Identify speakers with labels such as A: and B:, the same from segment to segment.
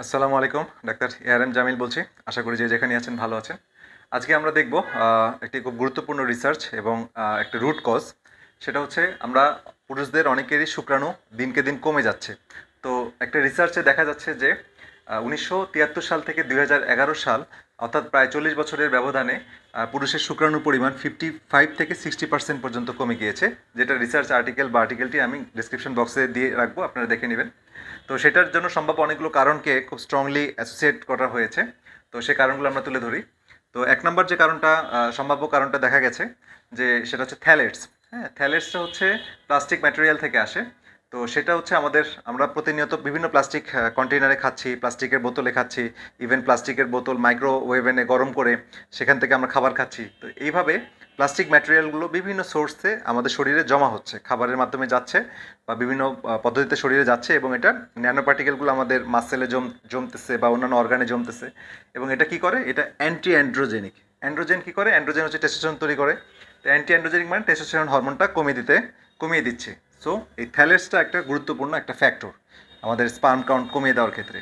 A: আসসালামু আলাইকুম, doctor AR M Jamil বলছি। আশা করি যে যেখানে আছেন ভালো আছেন। আজকে আমরা দেখব একটি খুব গুরুত্বপূর্ণ রিসার্চ এবং একটা রুট কজ সেটা হচ্ছে আমরা পুরুষদের অনেকেরই শুক্রাণু দিনকে দিন কমে যাচ্ছে। তো একটা রিসার্চে দেখা যাচ্ছে যে উনিশশো তিয়াত্তর সাল থেকে দুই সাল, অর্থাৎ প্রায় চল্লিশ বছরের ব্যবধানে পুরুষের শুক্রাণু পরিমাণ ফিফটি ফাইভ থেকে সিক্সটি পার্সেন্ট পর্যন্ত কমে গিয়েছে। যেটা রিসার্চ আর্টিকেল বা আর্টিকেলটি আমি ডিসক্রিপশন বক্সে দিয়ে রাখব, আপনারা দেখে নেবেন। তো সেটার জন্য সম্ভব অনেকগুলো কারণকে খুব স্ট্রংলি অ্যাসোসিয়েট করা হয়েছে। তো সেই কারণগুলো আমরা তুলে ধরি। তো এক নম্বর যে কারণটা সম্ভাব্য কারণটা দেখা গেছে, যে সেটা হচ্ছে থ্যালেটস হ্যাঁ থ্যালেটসটা হচ্ছে প্লাস্টিক ম্যাটেরিয়াল থেকে আসে। তো সেটা হচ্ছে আমাদের, আমরা প্রতিনিয়ত বিভিন্ন প্লাস্টিক কন্টেইনারে খাচ্ছি প্লাস্টিকের বোতলে খাচ্ছি ইভেন প্লাস্টিকের বোতল মাইক্রোওয়েভেনে গরম করে সেখান থেকে আমরা খাবার খাচ্ছি। তো এইভাবে প্লাস্টিক ম্যাটেরিয়ালগুলো বিভিন্ন সোর্সে আমাদের শরীরে জমা হচ্ছে, খাবারের মাধ্যমে যাচ্ছে বা বিভিন্ন পদ্ধতিতে শরীরে যাচ্ছে এবং এটা ন্যানো পার্টিকেলগুলো আমাদের মাসেলে জম, জমতেছে বা অন্যান্য অর্গানে জমতেছে। এবং এটা কি করে? এটা অ্যান্টি অ্যান্ড্রোজেনিক অ্যান্ড্রোজেন কি করে? অ্যান্ড্রোজেন হচ্ছে টেস্টোস্টেরন তৈরি করে। তো অ্যান্টি অ্যান্ড্রোজেনিক মানে টেস্টোস্টেরন হরমোনটা কমিয়ে দিতে, কমিয়ে দিচ্ছে। সো এই থ্যালেসটা একটা গুরুত্বপূর্ণ একটা ফ্যাক্টর আমাদের স্পার্ম কাউন্ট কমিয়ে দেওয়ার ক্ষেত্রে।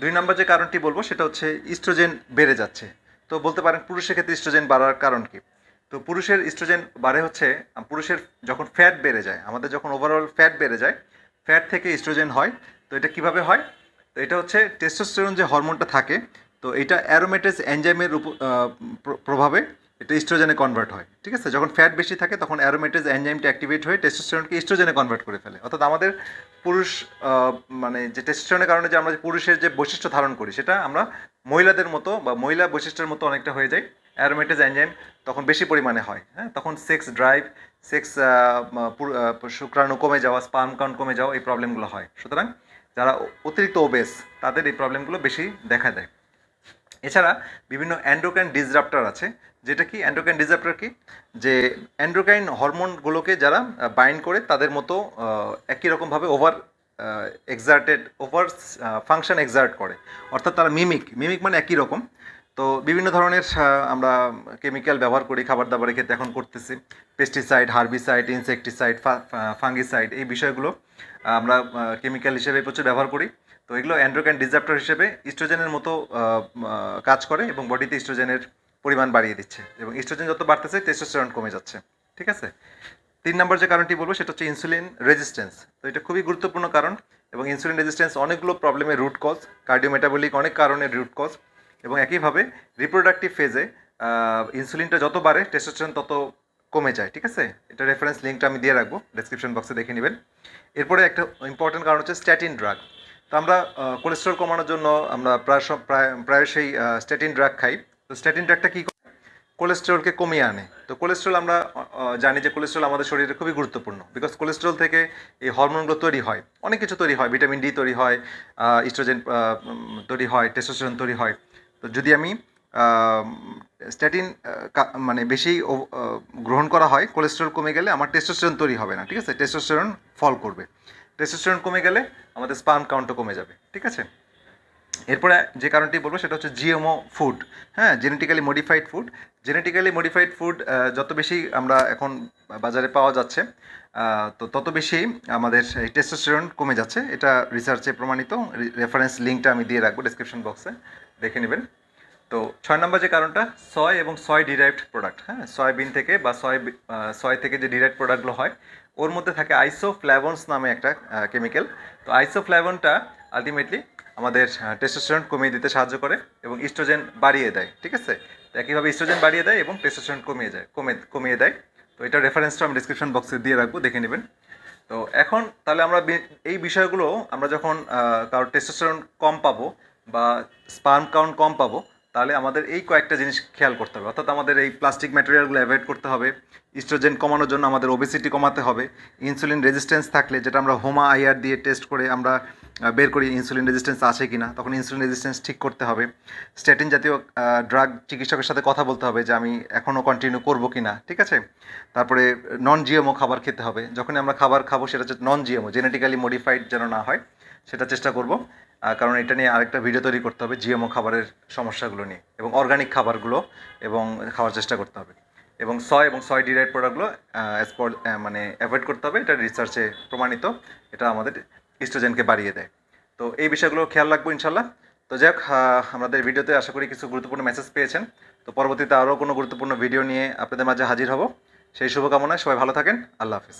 A: দুই নম্বর যে কারণটি বলব, সেটা হচ্ছে ইস্ট্রোজেন বেড়ে যাচ্ছে। তো বলতে পারেন পুরুষের ক্ষেত্রে ইস্ট্রোজেন বাড়ার কারণ কি? তো পুরুষের ইস্ট্রোজেন বাড়ে হচ্ছে, পুরুষের যখন ফ্যাট বেড়ে যায়, আমাদের যখন ওভারঅল ফ্যাট বেড়ে যায় ফ্যাট থেকে ইস্ট্রোজেন হয়। তো এটা কীভাবে হয়? তো এটা হচ্ছে টেস্টোস্টেরন যে হরমোনটা থাকে, তো এটা অ্যারোমেটেজ এনজাইমের প্রভাবে এটা ইস্ট্রোজেনে কনভার্ট হয়, ঠিক আছে? যখন ফ্যাট বেশি থাকে, তখন অ্যারোমেটেজ এনজাইমটা অ্যাক্টিভেট হয়ে টেস্টোস্টেরনকে ইস্ট্রোজেনে কনভার্ট করে ফেলে। অর্থাৎ আমাদের পুরুষ মানে যে টেস্টোস্টেরনের কারণে যে আমরা পুরুষের যে বৈশিষ্ট্য ধারণ করি, সেটা আমরা মহিলাদের মতো বা মহিলা বৈশিষ্ট্যের মতো অনেকটা হয়ে যায়। অ্যারোমেটেজ এনজাইম তখন বেশি পরিমাণে হয় হ্যাঁ? তখন সেক্স ড্রাইভ সেক্স শুক্রাণু কমে যাওয়া স্পার্ম কাউন্ট কমে যাওয়া, এই প্রবলেমগুলো হয়। সুতরাং যারা অতিরিক্ত ওবেস তাদের এই প্রবলেমগুলো বেশি দেখা দেয়। এছাড়া বিভিন্ন অ্যান্ড্রোকাইন ডিসরাপ্টার আছে, যেটা কি অ্যান্ড্রোকাইন ডিসরাপ্টার কি? যে অ্যান্ড্রোকাইন হরমোনগুলোকে যারা বাইন্ড করে তাদের মতো একই রকমভাবে over exerted over function exert করে। অর্থাৎ তারা মিমিক মিমিক মানে একই রকম। তো বিভিন্ন ধরনের আমরা কেমিক্যাল ব্যবহার করি, খাবার দাবারের ক্ষেত্রে এখন করতেছি। পেস্টিসাইড হার্বিসাইড ইনসেকটিসাইড ফাঙ্গিসাইড এই বিষয়গুলো আমরা কেমিক্যাল হিসেবে প্রচুর ব্যবহার করি। তো এগুলো অ্যান্ড্রোকাইন ডিসরাপ্টর হিসেবে ইস্ট্রোজেনের মতো কাজ করে এবং বডিতে ইস্ট্রোজেনের পরিমাণ বাড়িয়ে দিচ্ছে এবং ইস্ট্রোজেন যত বাড়তেছে টেস্টোস্টেরন কমে যাচ্ছে, ঠিক আছে? তিন নম্বর যে কারণটি বলব, সেটা হচ্ছে ইনসুলিন রেজিস্ট্যান্স তো এটা খুবই গুরুত্বপূর্ণ কারণ এবং ইনসুলিন রেজিস্ট্যান্স অনেকগুলো প্রবলেমের রুট কজ কার্ডিওমেটাবলিক অনেক কারণের রুট কজ এবং একইভাবে রিপ্রোডাক্টিভ ফেজে ইনসুলিনটা যত বাড়ে টেস্টোস্টেরন তত কমে যায়, ঠিক আছে? এটা রেফারেন্স লিঙ্কটা আমি দিয়ে রাখব ডেসক্রিপশন বক্সে দেখে নেবেন। এরপরে একটা ইম্পর্টেন্ট কারণ হচ্ছে স্ট্যাটিন ড্রাগ তো আমরা কোলেস্ট্রল কমানোর জন্য আমরা প্রায় সব- প্রায় প্রায়শই স্ট্যাটিন ড্রাগ খাই। তো স্ট্যাটিন ড্রাগটা কী কোলেস্টেরলকে কমিয়ে আনে। তো কোলেস্ট্রল আমরা জানি যে কোলেস্ট্রল আমাদের শরীরে খুবই গুরুত্বপূর্ণ। বিকজ কোলেস্ট্রল থেকে এই হরমোনগুলো তৈরি হয়। অনেক কিছু তৈরি হয়। ভিটামিন ডি তৈরি হয় ইস্ট্রোজেন তৈরি হয় টেস্টোস্টেরন তৈরি হয়। তো যদি আমি স্ট্যাটিন মানে বেশি গ্রহণ করা হয় কোলেস্ট্রল কমে গেলে আমার টেস্টোস্টেরন তৈরি হবে না। ঠিক আছে? টেস্টোস্টেরন ফল করবে। টেস্টোস্টেরন কমে গেলে আমাদের স্পার্ম কাউন্টও কমে যাবে, ঠিক আছে? এরপরে যে কারণটি বলব সেটা হচ্ছে জিএমও ফুড হ্যাঁ genetically modified food genetically modified food যত বেশি আমরা এখন বাজারে পাওয়া যাচ্ছে তো তত বেশি আমাদের টেস্টোস্টেরন কমে যাচ্ছে। এটা রিসার্চে প্রমাণিত রেফারেন্স লিঙ্কটা আমি দিয়ে রাখব ডিসক্রিপশন বক্সে দেখে নেবেন। তো ছয় নম্বর যে কারণটা সয় এবং সয় ডিরাইভড প্রোডাক্ট হ্যাঁ সয়াবিন থেকে বা সয় সয় থেকে যে ডিরাইভড প্রোডাক্টগুলো হয় ওর মধ্যে থাকে আইসোফ্ল্যাভনস নামে একটা কেমিক্যাল তো আইসোফ্ল্যাভনটা আলটিমেটলি আমাদের টেস্টোস্টেরন কমিয়ে দিতে সাহায্য করে এবং ইস্ট্রোজেন বাড়িয়ে দেয়, ঠিক আছে? একইভাবে ইস্ট্রোজেন বাড়িয়ে দেয় এবং টেস্টোস্টেরন কমিয়ে যায়, কমে, কমিয়ে দেয়। তো এটা রেফারেন্সটা আমি ডিসক্রিপশন বক্সে দিয়ে রাখব, দেখে নেবেন। তো এখন তাহলে আমরা এই বিষয়গুলো আমরা যখন কারোর টেস্টোস্টেরন কম পাবো বা স্পার্ম কাউন্ট কম পাবো তাহলে আমাদের এই কয়েকটা জিনিস খেয়াল করতে হবে। অর্থাৎ আমাদের এই প্লাস্টিক ম্যাটেরিয়ালগুলো অ্যাভয়েড করতে হবে। ইস্ট্রোজেন কমানোর জন্য আমাদের ওবেসিটি কমাতে হবে। ইনসুলিন রেজিস্ট্যান্স থাকলে, যেটা আমরা হোমা আইআর দিয়ে টেস্ট করে আমরা বের করি ইনসুলিন রেজিস্ট্যান্স আছে কি না তখন ইনসুলিন রেজিস্ট্যান্স ঠিক করতে হবে। স্ট্যাটিন জাতীয় ড্রাগ চিকিৎসকের সাথে কথা বলতে হবে যে আমি এখনও কন্টিনিউ করব কি না ঠিক আছে? তারপরে নন জিএমও খাবার খেতে হবে। যখনই আমরা খাবার খাব, সেটা হচ্ছে নন জিএমও জেনেটিক্যালি মডিফাইড যেন না হয়। সেটা চেষ্টা করব। কারণ এটা নিয়ে আরেকটা ভিডিও তৈরি করতে হবে জিএমও খাবারের সমস্যাগুলো নিয়ে এবং অর্গানিক খাবারগুলো এবং খাওয়ার চেষ্টা করতে হবে। এবং সয় এবং সয় ডিরাইড প্রোডাক্টগুলো অ্যাজ পর মানে অ্যাভয়েড করতে হবে। এটা রিসার্চে প্রমাণিত, এটা আমাদের ইস্ট্রোজেনকে বাড়িয়ে দেয়। তো এই বিষয়গুলো খেয়াল রাখব ইনশাল্লাহ তো যাই হোক আমাদের ভিডিওতে আশা করি কিছু গুরুত্বপূর্ণ মেসেজ পেয়েছেন। তো পরবর্তীতে আরও কোনো গুরুত্বপূর্ণ ভিডিও নিয়ে আপনাদের মাঝে হাজির হব। সেই শুভকামনায় সবাই ভালো থাকেন। আল্লাহ হাফিজ।